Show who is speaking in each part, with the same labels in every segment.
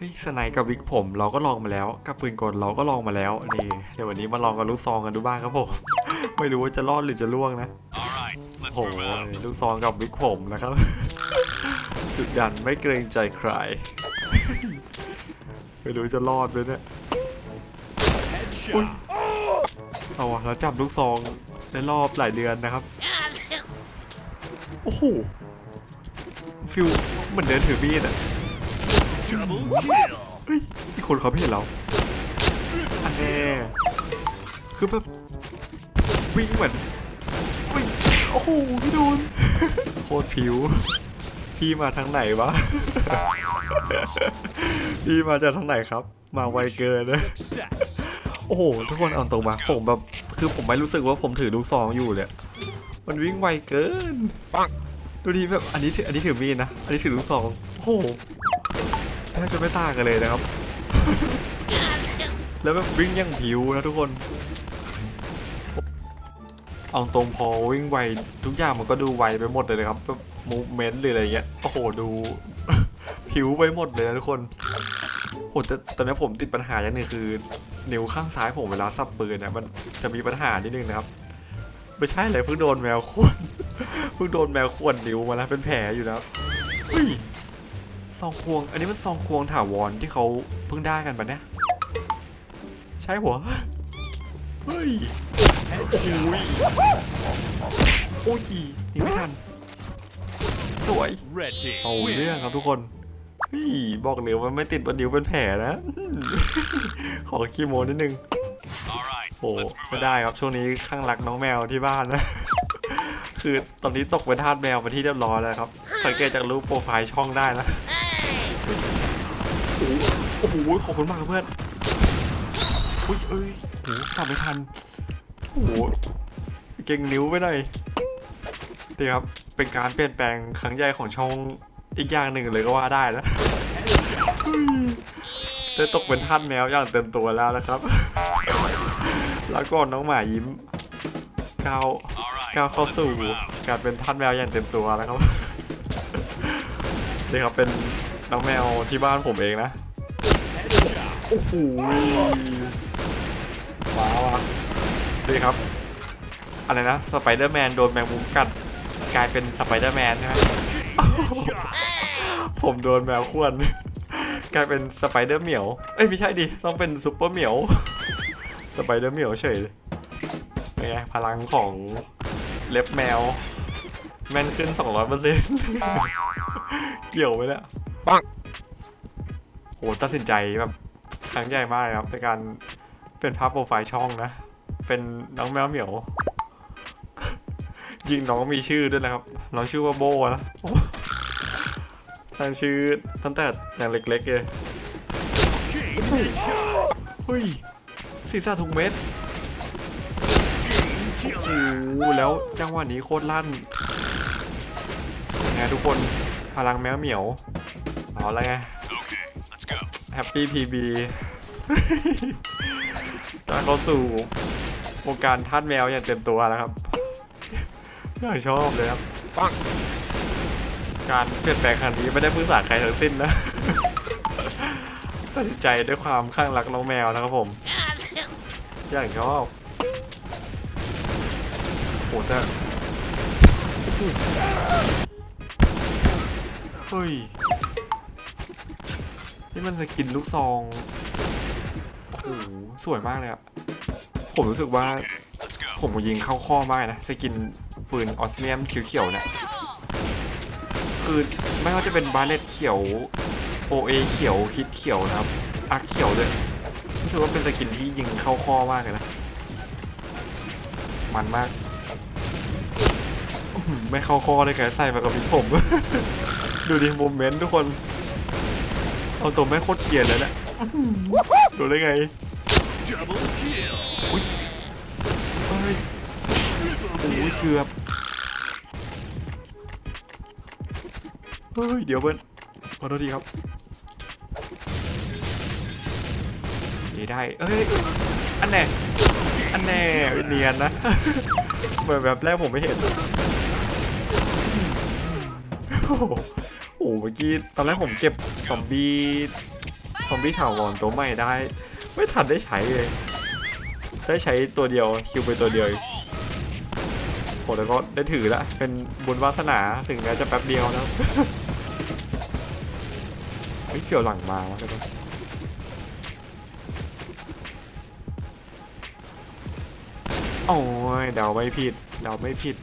Speaker 1: เฮ้ยสไนกับวิกผมเราก็ลองมาแล้ว กับปืนกลเราก็ลองมาแล้วนี่เดี๋ยววันนี้มาลองกับลูกซองกันดูบ้างครับผม ไม่รู้ว่าจะรอดหรือจะล่วงนะ
Speaker 2: All right,
Speaker 1: โอ้
Speaker 2: let's
Speaker 1: โห
Speaker 2: move out.
Speaker 1: ลูกซองกับวิกผมนะครับจุดดันไม่เกรงใจใครไม่รู้จะรอดไหมเนี่ย
Speaker 2: Headshot.
Speaker 1: เอาวะแล้วจับลูกซองในรอบหลายเดือนนะครับโอ้โหฟิลเหมือนเดินถือมีดอะ
Speaker 2: Double kill.
Speaker 1: เฮ้ยอีกคนเขาไม่เห็นเราอันแน่คือแบบวิ่งเหมือนวิ่งโอ้โหพี่โดนโคตรผิว พี่มาทางไหนวะ พี่มาจากทางไหนครับ มาไวเกินนะ
Speaker 2: Success.
Speaker 1: โอ้โหทุกคนเอาตรงมาผมแบบคือผมไม่รู้สึกว่าผมถือลูกซองอยู่เลยมันวิ่งไวเกิน
Speaker 2: ปัง
Speaker 1: ดูดีแบบอันนี้ถืออันนี้ถือมีดนะ อันนี้ถือลูกซอง โอ้โห แทบจะไม่ต่างกันเลยนะครับ แล้วแบบวิ่งอย่างผิวนะทุกคน เอาตรงพอวิ่งไวทุกอย่างมันก็ดูไวไปหมดเลยนะครับแบบมูเมนต์หรืออะไรเงี้ย โอ้โหดูผิวไปหมดเลยนะทุกคนโอ้แต่ตอนนี้ผมติดปัญหาอย่างหนึงคือ นิ้วข้างซ้ายผมเวลาสับปืนเนี่ยมันจะมีปัญหานิดนึงนะครับ ไม่ใช่เลยเพิ่งโดนแมวข่วนเพิ่งโดนแมวข่วนนิ้วมาแล้วเป็นแผลอยู่แล้วเฮ้ย ซองควง อันนี้มันซองควงถาวรที่เขาเพิ่งได้กันปะเนี่ย ใช่หัว เฮ้ยโอ้โหยโอ้ยยิงไม่ทัน สวย
Speaker 2: Red team.
Speaker 1: เอา
Speaker 2: win.
Speaker 1: เรื่องครับทุกคนเฮ้ยบอกเลยว่าไม่ติดบนนิ้วเป็นแผลนะ ขอขี้โมนิดนึง
Speaker 2: All right,
Speaker 1: โอ้
Speaker 2: let's
Speaker 1: ไม่
Speaker 2: move
Speaker 1: ได้
Speaker 2: out.
Speaker 1: ครับช่วงนี้ข้างรักน้องแมวที่บ้านนะ คือตอนนี้ตกเป็นทาสแมวไปนที่เรียบร้อยแล้วครับ สังเกตจากรูปโปรไฟล์ช่องได้นะ โอ้โหขอบคุณมากเพื่อนอุ้ยเอ้ยโอ้โหจับไม่ทันโอ้โหเก่งนิ้วไปหน่อยดีครับเป็นการเปลี่ยนแปลงครั้งใหญ่ของช่องอีกอย่างหนึ่งเลยก็ว่าได้นะได้ตกเป็นท่าสแมวอย่างเต็มตัวแล้วนะครับ แล้วก็น้องหมายิ้มก้าวก้าวเข้าสู่การเป็นท่าสแมวอย่างเต็มตัวแล้วครับนี่ครับเป็น น้องแมวที่บ้านผมเองนะ
Speaker 2: Headshot.
Speaker 1: โอ้โหว้าวอะนี่ครับ อะไรนะ สไปเดอร์แมนโดนแมงมุมกัดกลายเป็นสไปเดอร์แมนใช่ไหม
Speaker 2: Headshot.
Speaker 1: ผมโดนแมวข่วน กลายเป็นสไปเดอร์เหมียว เอ้ยไม่ใช่ดิ ต้องเป็นซุปเปอร์เหมียว สไปเดอร์เหมียวเฉยเลยเป็นไงพลังของเล็บแมว แม่นขึ้น 200%เเกี่ยวไหมเนี่ย
Speaker 2: ปัง
Speaker 1: โหตัดสินใจแบบครั้งใหญ่มากเลยครับในการเป็นภาพโปรไฟล์ช่องนะ เป็นน้องแมวเหมียวยิงน้องมีชื่อด้วยนะครับ น้องชื่อว่าโบนะตั้งชื่อตั้งแต่อย่างเล็กๆเลยเฮ้ยศีรษะทุกเม็ดโอ้โหแล้วจังหวะนี้โคตรลั่นไงทุกคนพลังแมวเหมียว เอาละไง
Speaker 2: Okay, let's go.
Speaker 1: แฮปปี้พีบีจะเข้าสู่วงการทาสแมวอย่างเต็มตัวแล้วครับน่าชอบเลยครับ
Speaker 2: ปัง
Speaker 1: การเปลี่ยนแปลงครั้งนี้ไม่ได้พึ่งสาใครทั้งสิ้นนะตัดสินใจด้วยความข้างรักน้องแมวนะครับผม อย่างชอบโหแต่เฮ้ย นี่มันสกินลูกซองโอ้โหสวยมากเลยอะผมรู้สึกว่า ผมยิงเข้าข้อมากนะ สกินปืนออสเมียมเขียวๆเนี่ยคือไม่ว่าจะเป็นบาเลตเขียวโอเอเขียวคิดเขียวนะครับอาร์เขียวเลยรู้สึกว่าเป็นสกินที่ยิงเข้าข้อมากเลยนะ มันมาก ไม่เข้าข้อเลยแกใส่มากับพี่ผม ดูดิโมเมนต์ทุกคน เอาตัวแม่งโคตรเกลียดเลยแหละอื้อหือดูได้ไง
Speaker 2: Double kill.
Speaker 1: เอ้ย
Speaker 2: Triple
Speaker 1: โอ้ย
Speaker 2: kill.
Speaker 1: เกือบ เฮ้ย เดี๋ยวเบิ้ลขอโทษทีครับนี่ได้ เอ้ย อันแน่ อันแน่ เนียนนะ เหมือนแบบแรกผมไม่เห็นโอ้โหโอ้โห เมื่อกี้ตอนแรกผมเก็บซอมบี้ซอมบี้ถาวรตัวใหม่ได้ ไม่ทันได้ใช้เลย ได้ใช้ตัวเดียวคิวไปตัวเดียวโหแต่ก็ได้ถือละเป็นบุญวาสนาถึงแม้จะแป๊บเดียวนะเฮ้ยเกี่ยวหลังมาวะเดี๋ยวก่อนโอ้ยเดาไม่ผิดเดาไม่ผิด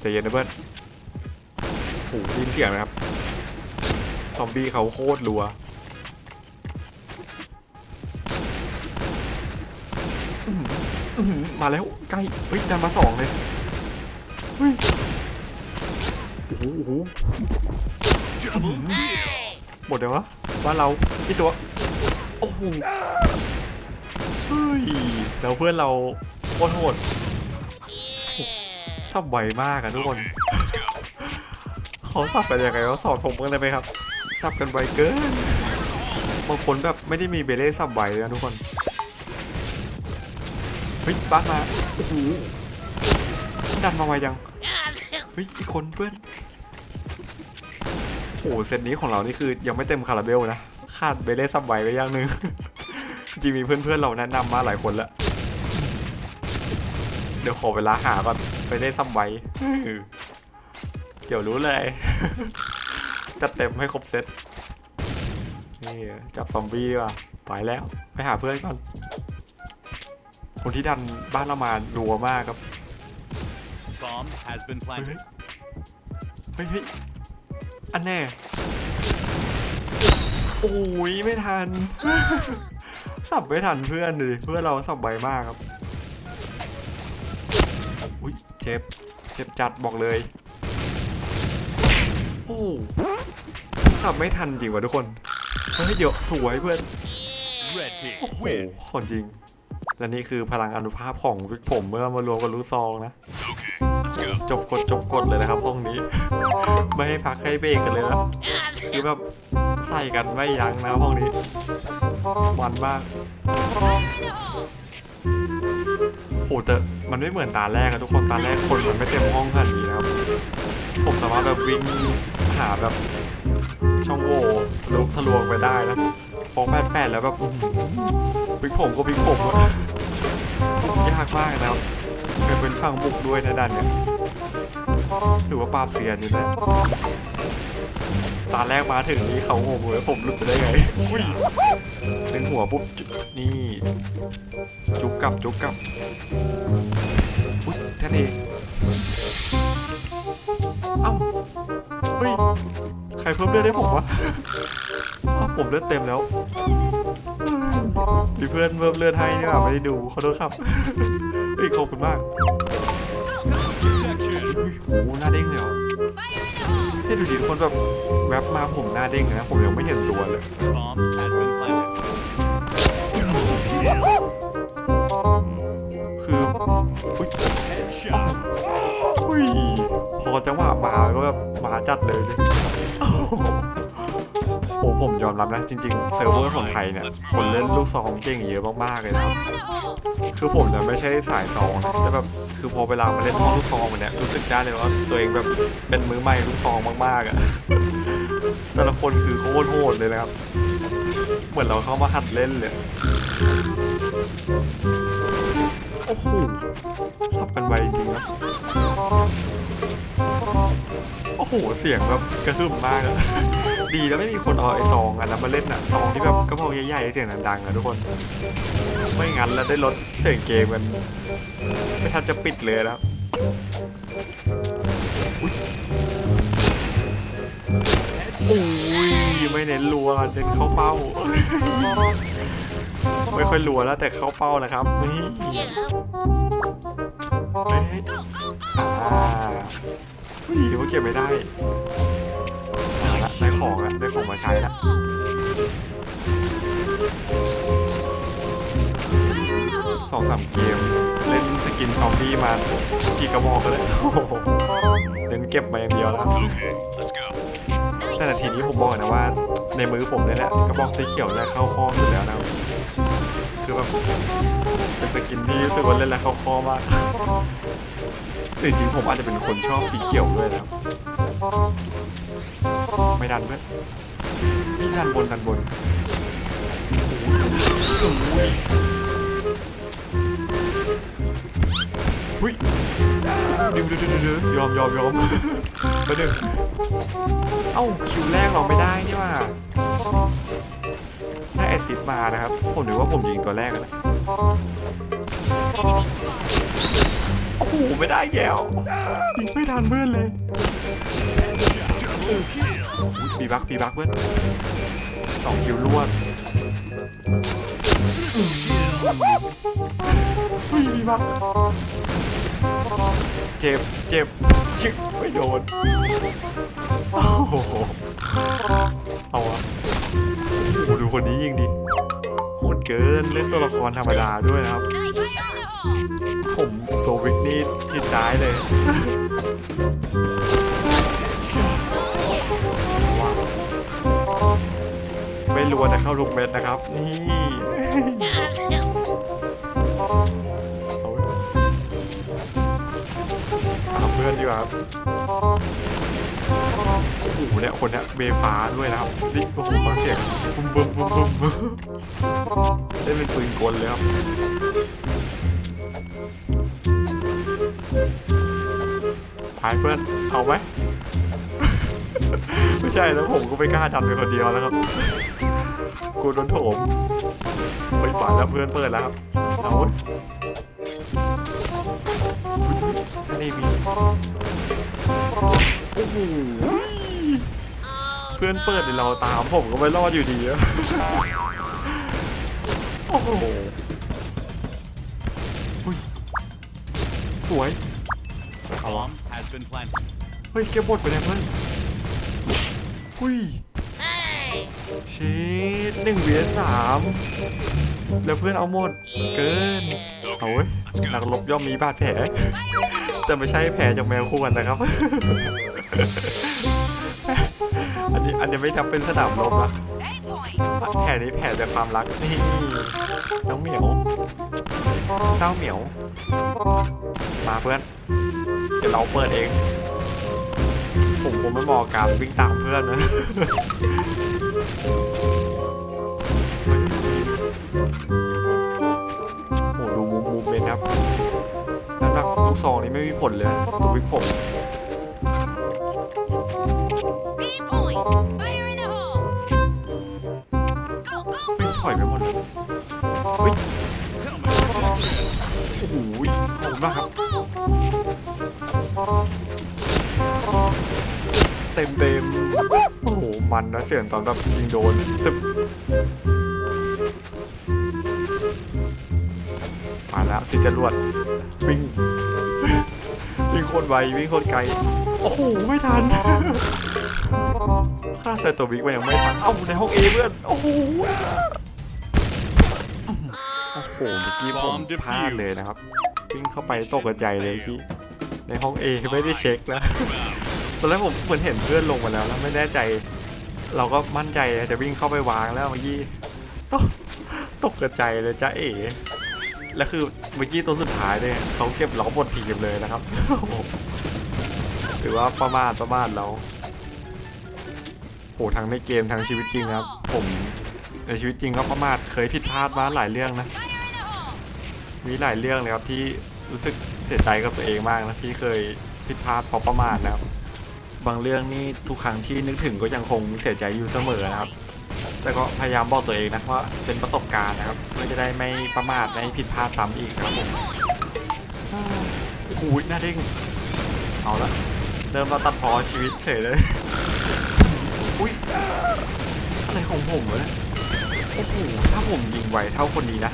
Speaker 1: ใจเย็นนะเพื่อน โอ้โหได้ยินเสียงนะครับ ซอมบี้เขาโคตรรัว มาแล้วใกล้เฮ้ยดันมาสองเลยโอ้โหโอ้โหหมดเลยววะบ้านเราพี่ตัว โอ้โหเฮ้ยแล้วเพื่อนเราโคตรโหดสับไวมากอะทุกคน เขาสับกันยังไงเขาสอนผมกันเลยไหมครับ สับกันไวเกินบางคนแบบไม่ได้มีเบเล่สับไวเลยนะทุกคน เฮ้ยบ้ามาโอ้โหดันมาไวยัง เฮ้ยอีกคนเพื่อน โอ้โหเซตนี้ของเรานี่คือยังไม่เต็มคาราเบลนะ ขาดเบเล่สับไวไปอย่างนึงจริงมีเพื่อนๆเราแนะนำมาหลายคนแล้วเดี๋ยวขอเวลาหาก่อนไปเล่ซับไว้ เดี๋ยวรู้เลย จัดเต็มให้ครบเซตนี่จับซอมบี้ดีกว่ะไปแล้วไปหาเพื่อนก่อน คนที่ดันบ้านเรามารัวมากครับ
Speaker 2: Bomb has been
Speaker 1: เฮ้ย
Speaker 2: planted.
Speaker 1: เฮ้ยเฮ้ยอันแน่ โอ้ยไม่ทัน สับไม่ทันเพื่อนเลยเพื่อนเราสับไวมากครับ อุ้ยเจ็บ เจ็บจัดบอกเลยโอ้ สับไม่ทันจริงว่ะทุกคนเฮ้ยเดี๋ยวสวยเพื่อนโอ้โหคนจริง และนี่คือพลังอนุภาพของวิกผมเมื่อมารวมกับลูกซองนะ
Speaker 2: Okay,
Speaker 1: จบกดจบกดเลยนะครับห้องนี้ ไม่ให้พักให้เบรกกันเลยนะคือแบบใส่กันไม่ยั้งนะห้องนี้มันมากโอ้แต่มันไม่เหมือนตาแรกอะทุกคนตาแรกคนมันไม่เต็มห้องขนาดนี้นะครับ ผมสามารถแบบวิ่งหาแบบช่องโหว่ทะลุทะลวงไปได้นะพองแปดแปดแล้วแบบอื้อหือบิ๊กผมก็บิ๊กผมอะยากมากนะครับเป็นเป็นฝั่งบุกด้วยนะดันเนี่ยถือว่าปราบเซียนอยู่นะตอนแรกมาถึงนี่เขางงเลยผมหลุดไปได้ไงอุ้ยเป็นหัวปุ๊บนี่ จุกกลับจุกกลับ เฮ้ยใครเพิ่มเลือดให้ผมวะผมเลือดเต็มแล้วมีเพื่อนเพิ่มเลือดให้นี่หว่าไม่ได้ดูขอโทษครับเฮ้ยขอบคุณมาก
Speaker 2: Protection.
Speaker 1: อุ้ยโหหน้าเด้งเลยเหรอเนี่ยดูดิทุกคนแบบแวบมาผมหน้าเด้งนะ ผมยังไม่เห็นตัวเลยคืออุ้ยอุ้ย พอจังหวะมาก็แบบมาจัดเลยเลยโอ้โหโอ้ผมยอมรับนะ จริงๆ เซิร์ฟเวอร์ของไทยเนี่ย คนเล่นลูกซองเก่งเยอะมากๆเลยนะครับ คือผมจะไม่ใช่สายซองนะแต่แบบคือพอเวลามาเล่นห้องลูกซองมันเนี่ยรู้สึกได้เลยว่าตัวเองแบบเป็นมือใหม่ลูกซองมากๆอะแต่ละคนคือโคตรโหดเลยนะครับ เหมือนเราเข้ามาหัดเล่นเลยโอ้โหสับกันไวจริงนะ โอ้โหเสียงแบบกระหึ่มมากอะดีแล้วไม่มีคนเอาไอ้ซองอันนั้นมาเล่นอะซองที่แบบกระบอกใหญ่ๆเสียงดังๆอะทุกคน ไม่งั้นแล้วได้ลดเสียงเกมกันไม่ทันจะปิดเลยแล้วอุ๊ยโอ้ยไม่เน้นรัวเน้นเข้าเป้า ไม่ค่อยรัวแล้วแต่เข้าเป้านะครับนี่ เฮ้ยอ่าอุ้ยว่าเก็บไม่ได้เอาละได้ของละได้ของมาใช้ละสองสามเกม เล่นสกินซอมบี้มากี่กระบอกเลยเล่นเก็บมาอย่างเดียวแล้วแต่นาทีนี้ผมบอกนะว่า ในมือผมเนี่ยแหละกระบอกสีเขียวเนี่ยเข้าคออยู่แล้วนะคือแบบเป็นสกินที่รู้สึกว่าเล่นแล้วเข้าคอมาก แต่จริงๆผมอาจจะเป็นคนชอบสีเขียวด้วยนะไม่ดันเพื่อนนี่ด้านบนด้านบนโอ้โหหุ้ยเดี๋ยวเดี๋ยวเดี๋ยวดี๋ยวยอมยอมยอมมาเดี๋ยวเอ้าคิวแรกเราไม่ได้นี่ว่าได้แอซิดมานะครับ ผมนึกว่าผมยิงตัวแรกนะ โอ้โหไม่ได้แก้วยิงไม่ทันเพื่อนเลยปีบักปีบักเพื่อนสองคิวรวดเฮ้ยปีบักเจ็บเจ็บชึกไม่โดนโอ้โหเอาอะโอ้โหดูคนนี้ยิงดิโหดเกินเล่นตัวละครธรรมดาด้วยนะครับ ผม ตัววิกนี่ทิดร้ายเลยไม่รัวแต่เข้าลูกเม็ดนะครับ นี่เอาไว้ตามเพื่อนดีกว่าครับโอ้โหเนี่ยคนเนี้ยเบฟ้าด้วยนะครับนี่โอ้โหฟังเสียงบุ้มบุ้มบุ้มบุ้มได้เป็นปืนกลเลยครับายเพื่อนเอาไหมไม่ใช่แล้วผมก็ไม่กล้าดันไปคนเดียวแล้วครับกลัวโดนโถมไปป่าแล้วเพื่อนเปิดแล้วครับเอาเว้นี่มีโอ้โหเพื่อนเปิดในเราตามผมก็ไม่รอดอยู่ดีอะโอ้โหอุ๊ยสวย
Speaker 2: Bomb has been planted.
Speaker 1: เฮ้ยเก็บหมดไปแล้วเพื่อนหุ้ยเชดหนึ่งเวียสามแล้วเพื่อนเอาหมดเกินเอาเว้ยนักรบย่อมมีบาดแผล แต่ไม่ใช่แผลจากแมวคู่กันนะครับ อันนี้อันนี้ไม่ทำเป็นสนามรบนะ แผลนี้แผลจากความรักนี่น้องเหมียวเต้าเหมียว มาเพื่อน เดี๋ยวเราเปิดเอง ผมคงไม่เหมาะกับการวิ่งตามเพื่อนนะโอ้ดูมูฟมูฟเมนครับน้ำหนักลูกซองนี้ไม่มีผลเลยตัววิกผม โอ้โหขอบคุณมากครับ เต็มเต็มโอ้โห มันนะเสียงตอนแบบยิงโดนสึบมาแล้วติดจรวดวิ่งวิ่งโคตรไววิ่งโคตรไกล โอ้โห ไม่ทันค่าใส่ตัวบิ๊กมันยังไม่ทัน เอ้าในห้องเอเพื่อน โอ้โห หเมื่อกี้ผมพลาดเลยนะครับ วิ่งเข้าไปตกกระจายเลยเมื่อกี้ในห้องเอไม่ได้เช็คนะตอนแรกผมเหมือนเห็นเพื่อนลงมาแล้วแล้วไม่แน่ใจ เราก็มั่นใจจะวิ่งเข้าไปวางแล้วเมื่อกี้ตกตกกระจายเลยจ้าเอ๋แล้วคือเมื่อกี้ตัวสุดท้ายเนี่ยเขาเก็บล้อบททีมเลยนะครับโอ้โหถือว่าประมาทประมาทเราโหทั้งในเกมทั้งชีวิตจริงครับ ผมในชีวิตจริงก็ประมาทเคยผิดพลาดมาหลายเรื่องนะ มีหลายเรื่องเลยครับที่รู้สึกเสียใจกับตัวเองมากนะที่เคยผิดพลาดเพราะประมาทนะครับ บางเรื่องนี่ทุกครั้งที่นึกถึงก็ยังคงเสียใจอยู่เสมอนะครับ แต่ก็พยายามบอกตัวเองนะว่าเป็นประสบการณ์นะครับเพื่อจะได้ไม่ประมาทไม่ผิดพลาดซ้ำอีกครับผมโอ้โหหน้าเด้งเอาละเริ่มมาตัดพอชีวิตเฉยเลย อุ้ยอะไรของผมวะเนี่ยโอ้โหถ้าผมยิงไวเท่าคนนี้นะ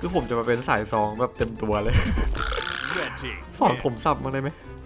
Speaker 1: คือผมจะมาเป็นสายซองแบบเต็มตัวเลย
Speaker 2: Red team.
Speaker 1: สอนผมสับมาได้ไหม
Speaker 2: win.